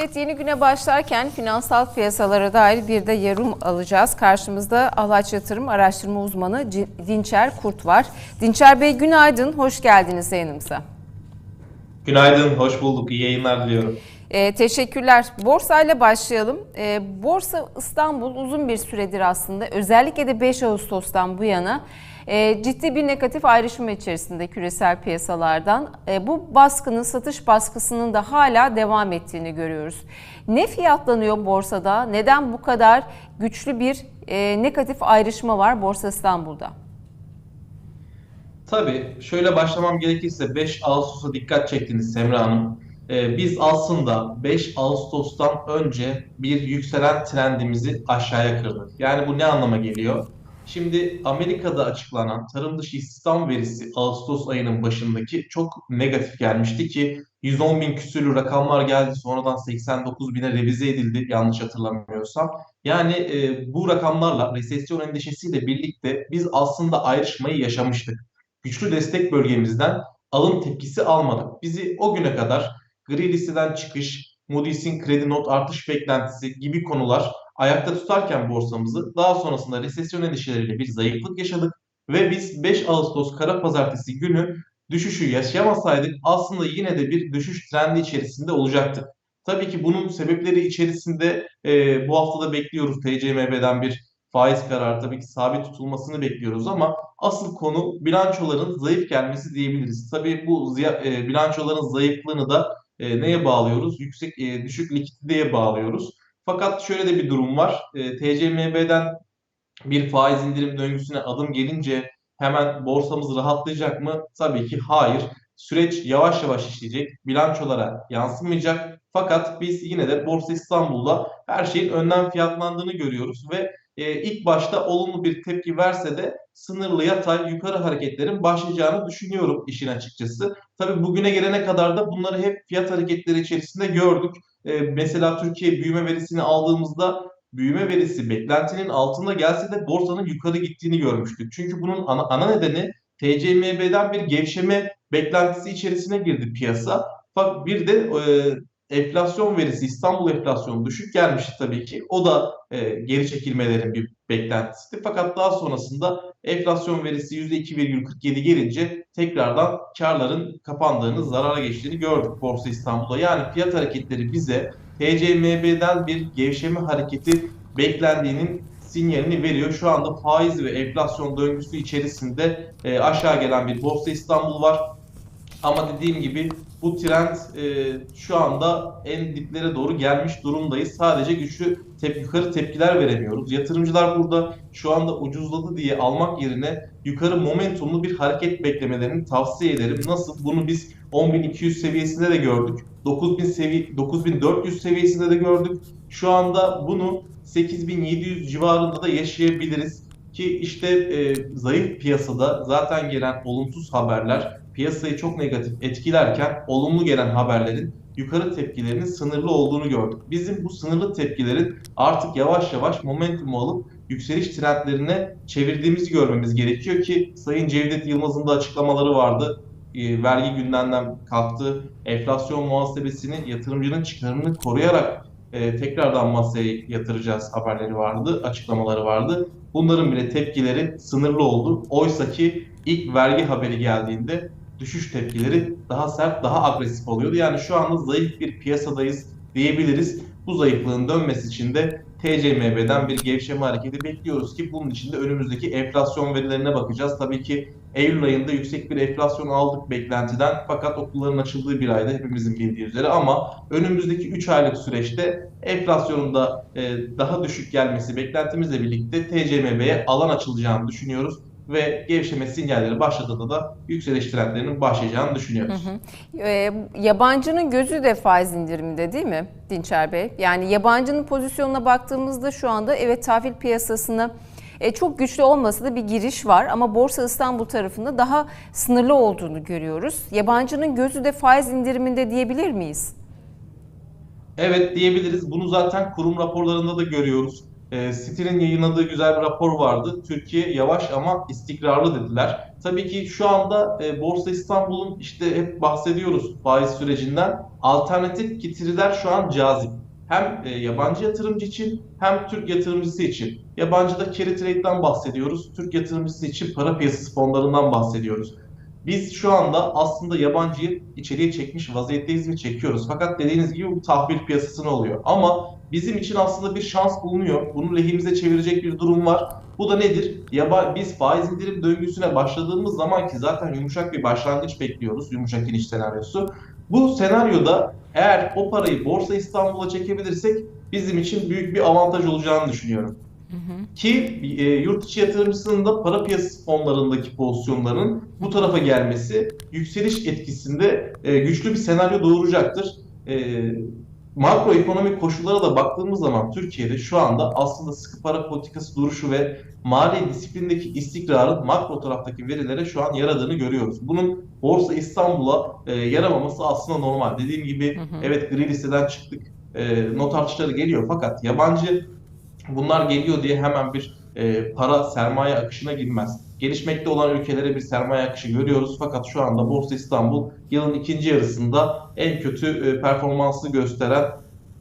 Evet yeni güne başlarken finansal piyasalara dair bir de yorum alacağız. Karşımızda Alaç Yatırım Araştırma Uzmanı Dinçer Kurt var. Dinçer Bey günaydın, hoş geldiniz yayınımıza. Günaydın, hoş bulduk. İyi yayınlar diliyorum. Ee, teşekkürler. Borsayla başlayalım. Ee, Borsa İstanbul uzun bir süredir aslında özellikle de 5 Ağustos'tan bu yana e, ciddi bir negatif ayrışma içerisinde küresel piyasalardan. E, bu baskının, satış baskısının da hala devam ettiğini görüyoruz. Ne fiyatlanıyor borsada? Neden bu kadar güçlü bir e, negatif ayrışma var Borsa İstanbul'da? Tabii şöyle başlamam gerekirse 5 Ağustos'a dikkat çektiniz Semra Hanım. Ee, biz aslında 5 Ağustos'tan önce bir yükselen trendimizi aşağıya kırdık. Yani bu ne anlama geliyor? Şimdi Amerika'da açıklanan tarım dışı istihdam verisi Ağustos ayının başındaki çok negatif gelmişti ki 110 bin küsürlü rakamlar geldi sonradan 89 bine revize edildi yanlış hatırlamıyorsam. Yani e, bu rakamlarla resesyon endişesiyle birlikte biz aslında ayrışmayı yaşamıştık. Güçlü destek bölgemizden alım tepkisi almadık. Bizi o güne kadar gri listeden çıkış, Moody's'in kredi not artış beklentisi gibi konular ayakta tutarken borsamızı daha sonrasında resesyon endişeleriyle bir zayıflık yaşadık ve biz 5 Ağustos kara pazartesi günü düşüşü yaşayamasaydık aslında yine de bir düşüş trendi içerisinde olacaktık. Tabii ki bunun sebepleri içerisinde e, bu haftada bekliyoruz TCMB'den bir faiz kararı tabii ki sabit tutulmasını bekliyoruz ama asıl konu bilançoların zayıf gelmesi diyebiliriz. Tabii bu e, bilançoların zayıflığını da e, neye bağlıyoruz? Yüksek e, düşük likiditeye bağlıyoruz. Fakat şöyle de bir durum var. E, TCMB'den bir faiz indirim döngüsüne adım gelince hemen borsamız rahatlayacak mı? Tabii ki hayır. Süreç yavaş yavaş işleyecek, bilançolara yansımayacak. Fakat biz yine de Borsa İstanbul'da her şeyin önden fiyatlandığını görüyoruz ve e, ilk başta olumlu bir tepki verse de sınırlı yatay yukarı hareketlerin başlayacağını düşünüyorum işin açıkçası. Tabii bugüne gelene kadar da bunları hep fiyat hareketleri içerisinde gördük. E, mesela Türkiye büyüme verisini aldığımızda büyüme verisi beklentinin altında gelse de borsanın yukarı gittiğini görmüştük. Çünkü bunun ana, ana nedeni TCMB'den bir gevşeme beklentisi içerisine girdi piyasa. Fakat bir de e, enflasyon verisi İstanbul enflasyonu düşük gelmişti tabii ki. O da e, geri çekilmelerin bir beklentisiydi. Fakat daha sonrasında enflasyon verisi %2,47 gelince tekrardan karların kapandığını, zarara geçtiğini gördük Borsa İstanbul'da. Yani fiyat hareketleri bize TCMB'den bir gevşeme hareketi beklendiğinin sinyalini veriyor. Şu anda faiz ve enflasyon döngüsü içerisinde e, aşağı gelen bir Borsa İstanbul var. Ama dediğim gibi bu trend e, şu anda en diplere doğru gelmiş durumdayız. Sadece güçlü tep yukarı tepkiler veremiyoruz. Yatırımcılar burada şu anda ucuzladı diye almak yerine yukarı momentumlu bir hareket beklemelerini tavsiye ederim. Nasıl? Bunu biz 10.200 seviyesinde de gördük. 9.000 sevi 9400 seviyesinde de gördük. Şu anda bunu 8700 civarında da yaşayabiliriz. Ki işte e, zayıf piyasada zaten gelen olumsuz haberler piyasayı çok negatif etkilerken olumlu gelen haberlerin yukarı tepkilerinin sınırlı olduğunu gördük. Bizim bu sınırlı tepkilerin artık yavaş yavaş momentumu alıp yükseliş trendlerine çevirdiğimizi görmemiz gerekiyor ki Sayın Cevdet Yılmaz'ın da açıklamaları vardı. E, vergi gündemden kalktı. Enflasyon muhasebesini yatırımcının çıkarını koruyarak e, tekrardan masaya yatıracağız haberleri vardı, açıklamaları vardı. Bunların bile tepkileri sınırlı oldu. Oysa ki ilk vergi haberi geldiğinde düşüş tepkileri daha sert, daha agresif oluyordu. Yani şu anda zayıf bir piyasadayız diyebiliriz. Bu zayıflığın dönmesi için de TCMB'den bir gevşeme hareketi bekliyoruz ki bunun için de önümüzdeki enflasyon verilerine bakacağız. Tabii ki Eylül ayında yüksek bir enflasyon aldık beklentiden fakat okulların açıldığı bir ayda hepimizin bildiği üzere ama önümüzdeki 3 aylık süreçte enflasyonun da e, daha düşük gelmesi beklentimizle birlikte TCMB'ye alan açılacağını düşünüyoruz ve gevşeme sinyalleri başladığında da yükseliş trendlerinin başlayacağını düşünüyoruz. Hı hı. E, yabancının gözü de faiz indiriminde değil mi Dinçer Bey? Yani yabancının pozisyonuna baktığımızda şu anda evet tahvil piyasasına e, çok güçlü olmasa da bir giriş var ama Borsa İstanbul tarafında daha sınırlı olduğunu görüyoruz. Yabancının gözü de faiz indiriminde diyebilir miyiz? Evet diyebiliriz. Bunu zaten kurum raporlarında da görüyoruz. E, City'nin yayınladığı güzel bir rapor vardı. Türkiye yavaş ama istikrarlı dediler. Tabii ki şu anda e, Borsa İstanbul'un işte hep bahsediyoruz faiz sürecinden. alternatif getiriler şu an cazip. Hem e, yabancı yatırımcı için hem Türk yatırımcısı için. Yabancıda carry trade'den bahsediyoruz. Türk yatırımcısı için para piyasası fonlarından bahsediyoruz. Biz şu anda aslında yabancıyı içeriye çekmiş vaziyetteyiz ve çekiyoruz. Fakat dediğiniz gibi bu tahvil piyasasına oluyor. Ama bizim için aslında bir şans bulunuyor. Bunu lehimize çevirecek bir durum var. Bu da nedir? Ya biz faiz indirim döngüsüne başladığımız zaman ki zaten yumuşak bir başlangıç bekliyoruz. Yumuşak iniş senaryosu. Bu senaryoda eğer o parayı Borsa İstanbul'a çekebilirsek bizim için büyük bir avantaj olacağını düşünüyorum. Ki e, yurt içi yatırımcısının da para piyasası fonlarındaki pozisyonların bu tarafa gelmesi yükseliş etkisinde e, güçlü bir senaryo doğuracaktır. E, makroekonomik koşullara da baktığımız zaman Türkiye'de şu anda aslında sıkı para politikası duruşu ve mali disiplindeki istikrarın makro taraftaki verilere şu an yaradığını görüyoruz. Bunun Borsa İstanbul'a e, yaramaması aslında normal. Dediğim gibi Hı hı. evet gri listeden çıktık. E, not artışları geliyor fakat yabancı bunlar geliyor diye hemen bir e, para sermaye akışına girmez. Gelişmekte olan ülkelere bir sermaye akışı görüyoruz fakat şu anda Borsa İstanbul yılın ikinci yarısında en kötü e, performansı gösteren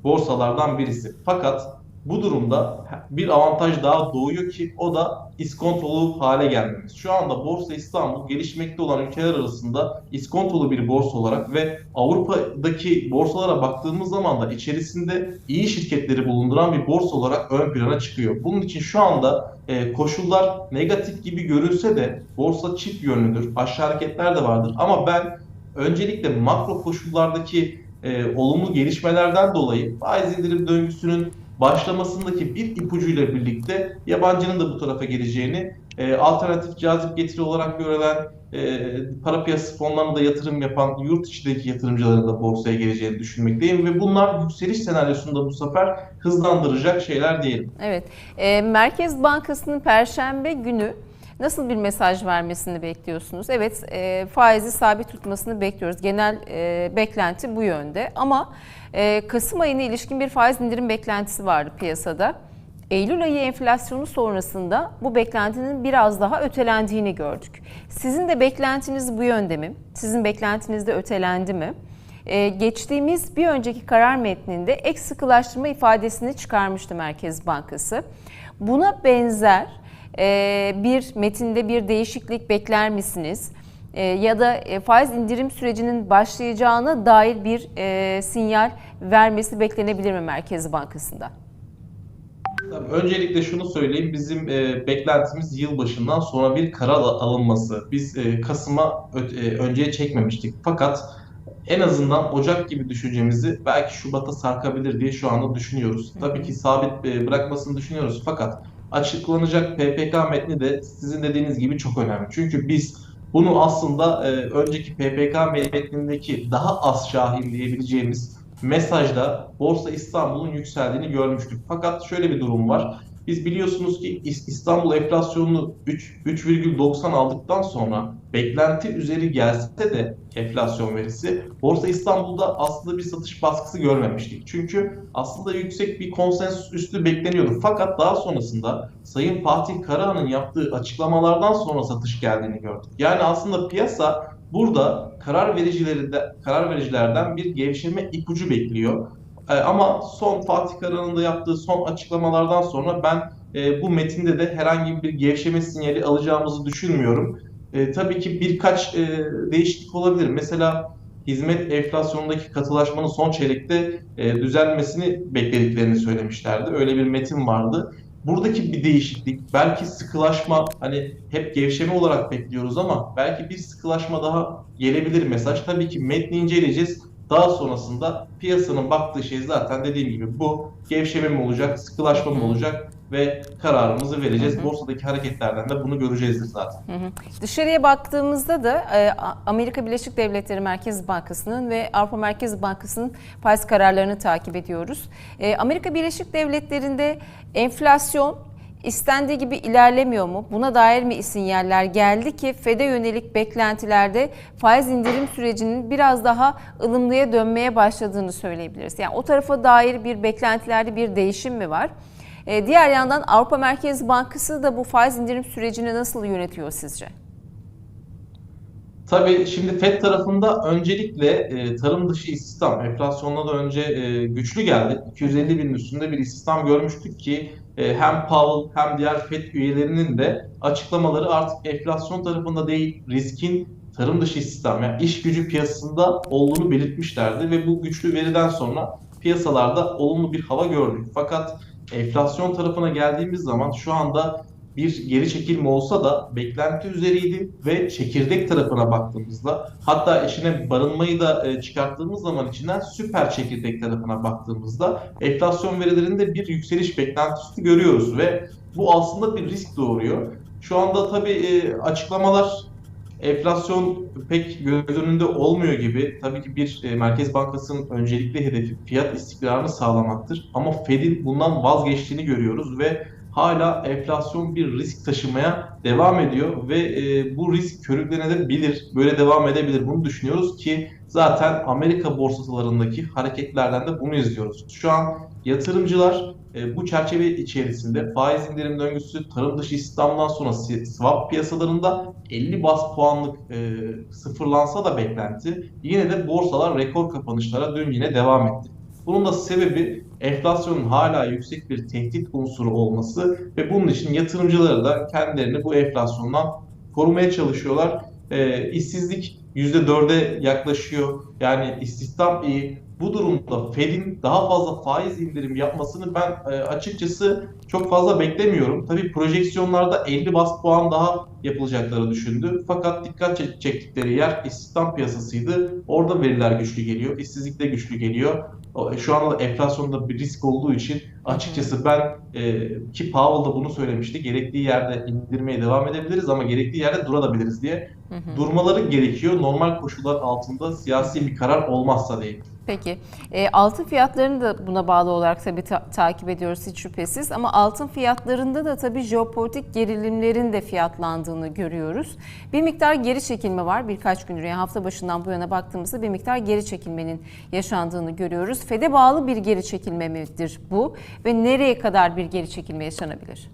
borsalardan birisi. Fakat bu durumda bir avantaj daha doğuyor ki o da iskontolu hale gelmemiz. Şu anda Borsa İstanbul gelişmekte olan ülkeler arasında iskontolu bir borsa olarak ve Avrupa'daki borsalara baktığımız zaman da içerisinde iyi şirketleri bulunduran bir borsa olarak ön plana çıkıyor. Bunun için şu anda e, koşullar negatif gibi görünse de borsa çift yönlüdür. Aşağı hareketler de vardır ama ben öncelikle makro koşullardaki e, olumlu gelişmelerden dolayı faiz indirim döngüsünün başlamasındaki bir ipucuyla birlikte yabancının da bu tarafa geleceğini, e, alternatif cazip getiri olarak görülen e, para piyasası fonlarına da yatırım yapan yurt içindeki yatırımcıların da borsaya geleceğini düşünmekteyim ve bunlar yükseliş senaryosunda bu sefer hızlandıracak şeyler diyelim. Evet. E, Merkez Bankası'nın Perşembe günü nasıl bir mesaj vermesini bekliyorsunuz? Evet, e, faizi sabit tutmasını bekliyoruz. Genel e, beklenti bu yönde. Ama e, Kasım ayına ilişkin bir faiz indirim beklentisi vardı piyasada. Eylül ayı enflasyonu sonrasında bu beklentinin biraz daha ötelendiğini gördük. Sizin de beklentiniz bu yönde mi? Sizin beklentiniz de ötelendi mi? Ee, geçtiğimiz bir önceki karar metninde ek sıkılaştırma ifadesini çıkarmıştı Merkez Bankası. Buna benzer e, bir metinde bir değişiklik bekler misiniz? E, ya da e, faiz indirim sürecinin başlayacağına dair bir e, sinyal vermesi beklenebilir mi Merkez Bankası'nda? Tabii öncelikle şunu söyleyeyim. Bizim e, beklentimiz yılbaşından sonra bir karar al- alınması. Biz e, Kasım'a e, önceye çekmemiştik. Fakat en azından Ocak gibi düşüncemizi belki Şubat'a sarkabilir diye şu anda düşünüyoruz. Tabii ki sabit e, bırakmasını düşünüyoruz. Fakat açıklanacak PPK metni de sizin dediğiniz gibi çok önemli. Çünkü biz bunu aslında e, önceki PPK metnindeki daha az şahin diyebileceğimiz mesajda Borsa İstanbul'un yükseldiğini görmüştük. Fakat şöyle bir durum var. Biz biliyorsunuz ki İs- İstanbul enflasyonunu 3 3,90 aldıktan sonra beklenti üzeri gelse de enflasyon verisi Borsa İstanbul'da aslında bir satış baskısı görmemiştik. Çünkü aslında yüksek bir konsensus üstü bekleniyordu. Fakat daha sonrasında Sayın Fatih Karahan'ın yaptığı açıklamalardan sonra satış geldiğini gördük. Yani aslında piyasa burada karar vericilerinde karar vericilerden bir gevşeme ipucu bekliyor. Ee, ama son Fatih Karahan'ın da yaptığı son açıklamalardan sonra ben e, bu metinde de herhangi bir gevşeme sinyali alacağımızı düşünmüyorum. E, tabii ki birkaç e, değişiklik olabilir. Mesela hizmet enflasyonundaki katılaşmanın son çeyrekte e, düzelmesini beklediklerini söylemişlerdi. Öyle bir metin vardı. Buradaki bir değişiklik, belki sıkılaşma, hani hep gevşeme olarak bekliyoruz ama belki bir sıkılaşma daha gelebilir mesaj. Tabii ki metni inceleyeceğiz. Daha sonrasında piyasanın baktığı şey zaten dediğim gibi bu gevşeme mi olacak, sıkılaşma mı olacak ve kararımızı vereceğiz. Hı hı. Borsadaki hareketlerden de bunu göreceğizdir zaten. Hı hı. Dışarıya baktığımızda da e, Amerika Birleşik Devletleri Merkez Bankası'nın ve Avrupa Merkez Bankası'nın faiz kararlarını takip ediyoruz. E, Amerika Birleşik Devletleri'nde enflasyon istendiği gibi ilerlemiyor mu? Buna dair mi sinyaller geldi ki FED'e yönelik beklentilerde faiz indirim sürecinin biraz daha ılımlıya dönmeye başladığını söyleyebiliriz. Yani o tarafa dair bir beklentilerde bir değişim mi var? E, diğer yandan Avrupa Merkez Bankası da bu faiz indirim sürecini nasıl yönetiyor sizce? Tabii şimdi FED tarafında öncelikle e, tarım dışı istihdam enflasyonla da önce e, güçlü geldi. 250 binin üstünde bir istihdam görmüştük ki hem Powell hem diğer FED üyelerinin de açıklamaları artık enflasyon tarafında değil riskin tarım dışı istihdam yani iş gücü piyasasında olduğunu belirtmişlerdi ve bu güçlü veriden sonra piyasalarda olumlu bir hava gördük. Fakat enflasyon tarafına geldiğimiz zaman şu anda bir geri çekilme olsa da beklenti üzeriydi ve çekirdek tarafına baktığımızda hatta içine barınmayı da e, çıkarttığımız zaman içinden süper çekirdek tarafına baktığımızda enflasyon verilerinde bir yükseliş beklentisi görüyoruz ve bu aslında bir risk doğuruyor. Şu anda tabii e, açıklamalar enflasyon pek göz önünde olmuyor gibi. Tabii ki bir e, Merkez Bankası'nın öncelikli hedefi fiyat istikrarını sağlamaktır. Ama Fed'in bundan vazgeçtiğini görüyoruz ve hala enflasyon bir risk taşımaya devam ediyor ve e, bu risk körüklenebilir, böyle devam edebilir. Bunu düşünüyoruz ki zaten Amerika borsalarındaki hareketlerden de bunu izliyoruz. Şu an yatırımcılar e, bu çerçeve içerisinde faiz indirim döngüsü, tarım dışı istihdamdan sonra swap piyasalarında 50 bas puanlık e, sıfırlansa da beklenti yine de borsalar rekor kapanışlara dün yine devam etti. Bunun da sebebi enflasyonun hala yüksek bir tehdit unsuru olması ve bunun için yatırımcıları da kendilerini bu enflasyondan korumaya çalışıyorlar. E, işsizlik %4'e yaklaşıyor. Yani istihdam iyi. Bu durumda Fed'in daha fazla faiz indirim yapmasını ben e, açıkçası çok fazla beklemiyorum. Tabii projeksiyonlarda 50 bas puan daha yapılacakları düşündü. Fakat dikkat çek- çektikleri yer istihdam piyasasıydı. Orada veriler güçlü geliyor. işsizlik de güçlü geliyor. Şu anda da enflasyonda bir risk olduğu için açıkçası ben e, ki Powell da bunu söylemişti. Gerektiği yerde indirmeye devam edebiliriz ama gerektiği yerde durabiliriz diye. Hı hı. Durmaları gerekiyor. Normal koşullar altında siyasi bir karar olmazsa değil. Peki. E, altın fiyatlarını da buna bağlı olarak tabii ta- takip ediyoruz hiç şüphesiz. Ama altın fiyatlarında da tabii jeopolitik gerilimlerin de fiyatlandığını görüyoruz. Bir miktar geri çekilme var birkaç gündür. Yani hafta başından bu yana baktığımızda bir miktar geri çekilmenin yaşandığını görüyoruz. FED'e bağlı bir geri çekilme midir bu? Ve nereye kadar bir geri çekilme yaşanabilir?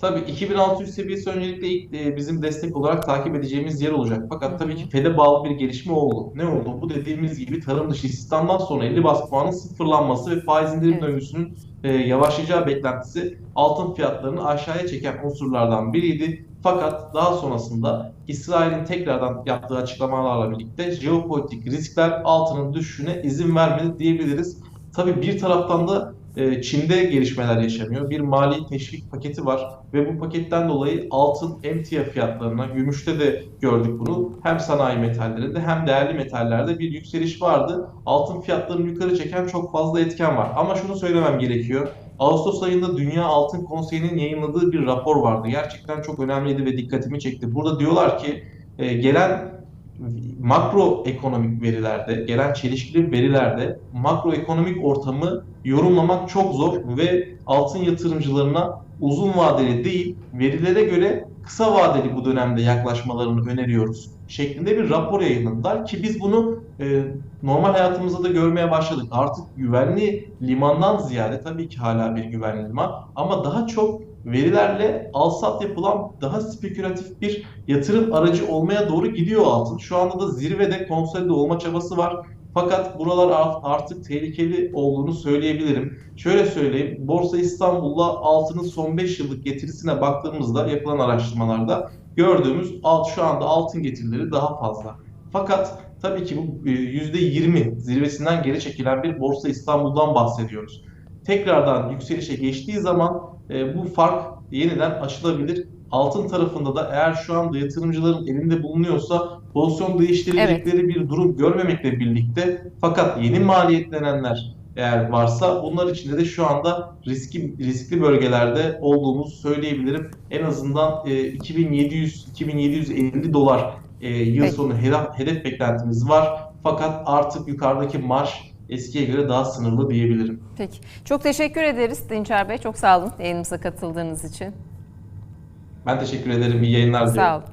Tabii 2600 seviyesi öncelikle ilk e, bizim destek olarak takip edeceğimiz yer olacak. Fakat tabii ki FED'e bağlı bir gelişme oldu. Ne oldu? Bu dediğimiz gibi tarım dışı istihdamdan sonra 50 bas puanın sıfırlanması ve faiz indirim Evet. döngüsünün e, yavaşlayacağı beklentisi altın fiyatlarını aşağıya çeken unsurlardan biriydi. Fakat daha sonrasında İsrail'in tekrardan yaptığı açıklamalarla birlikte jeopolitik riskler altının düşüşüne izin vermedi diyebiliriz. Tabii bir taraftan da e, Çin'de gelişmeler yaşanıyor. Bir mali teşvik paketi var ve bu paketten dolayı altın emtia fiyatlarına, gümüşte de gördük bunu. Hem sanayi metallerinde hem değerli metallerde bir yükseliş vardı. Altın fiyatlarını yukarı çeken çok fazla etken var. Ama şunu söylemem gerekiyor. Ağustos ayında Dünya Altın Konseyi'nin yayınladığı bir rapor vardı. Gerçekten çok önemliydi ve dikkatimi çekti. Burada diyorlar ki e, gelen makroekonomik verilerde, gelen çelişkili verilerde makroekonomik ortamı yorumlamak çok zor ve altın yatırımcılarına uzun vadeli değil, verilere göre kısa vadeli bu dönemde yaklaşmalarını öneriyoruz şeklinde bir rapor yayınladılar ki biz bunu e, normal hayatımızda da görmeye başladık. Artık güvenli limandan ziyade tabii ki hala bir güvenli liman ama daha çok verilerle alsat yapılan daha spekülatif bir yatırım aracı olmaya doğru gidiyor altın. Şu anda da zirvede konsolide olma çabası var. Fakat buralar art- artık tehlikeli olduğunu söyleyebilirim. Şöyle söyleyeyim, Borsa İstanbul'la altının son 5 yıllık getirisine baktığımızda yapılan araştırmalarda gördüğümüz alt, şu anda altın getirileri daha fazla. Fakat tabii ki bu e, %20 zirvesinden geri çekilen bir Borsa İstanbul'dan bahsediyoruz. Tekrardan yükselişe geçtiği zaman e, bu fark yeniden açılabilir. Altın tarafında da eğer şu anda yatırımcıların elinde bulunuyorsa pozisyon değiştirecekleri bir durum görmemekle birlikte fakat yeni maliyetlenenler eğer varsa bunlar içinde de şu anda riski riskli bölgelerde olduğumuzu söyleyebilirim. En azından e, 2700 2750 dolar e, yıl sonu hedef, hedef beklentimiz var. Fakat artık yukarıdaki marş eskiye göre daha sınırlı diyebilirim. Peki. Çok teşekkür ederiz Dinçer Bey. Çok sağ olun yayınımıza katıldığınız için. Ben teşekkür ederim. İyi yayınlar diliyorum. Sağ olun.